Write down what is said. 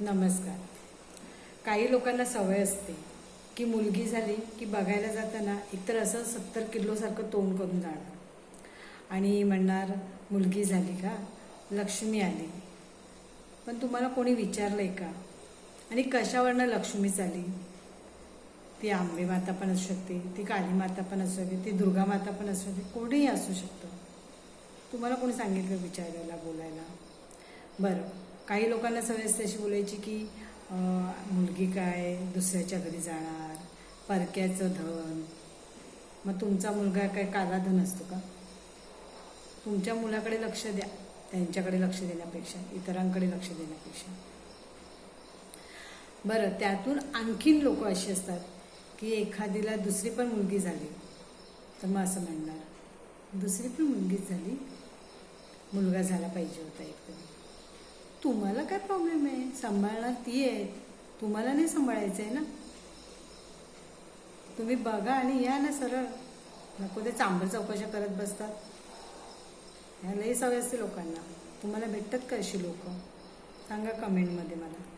नमस्कार. काही लोकांना सवय असते की मुलगी झाली की बघायला जाताना एकतर असं सत्तर किलोसारखं तोंड करून जाणार आणि म्हणणार मुलगी झाली का? लक्ष्मी आली. पण तुम्हाला कोणी विचारलं आहे का? आणि कशावरनं लक्ष्मी आली? ती आंबे माता पण असू शकते ती काली माता पण असू शकते ती दुर्गा माता पण असू शकते कोणीही असू शकतं. तुम्हाला कोणी सांगितलं विचारायला बोलायला? बरं. काही लोकांना सवय असते अशी बोलायची की मुलगी काय दुसऱ्याच्या घरी जाणार परक्याचं धन. मग तुमचा मुलगा काय काला धन असतो का? तुमच्या मुलाकडे लक्ष द्या. त्यांच्याकडे लक्ष देण्यापेक्षा इतरांकडे लक्ष देण्यापेक्षा. बरं त्यातून आणखीन लोक अशी असतात की एखादीला दुसरी पण मुलगी झाली तर मग असं म्हणणार दुसरी पण मुलगीच झाली. मुलगा झाला पाहिजे होता एकदम तुम्हाला काय प्रॉब्लेम आहे? सांभाळणार ती आहे. तुम्हाला नाही सांभाळायचं आहे ना? तुम्ही बघा आणि या ना सरळ. नको ते चांबर चौकशा करत बसतात. ह्या लई सवय असते लोकांना. तुम्हाला भेटतात का अशी लोक? सांगा कमेंटमध्ये मला.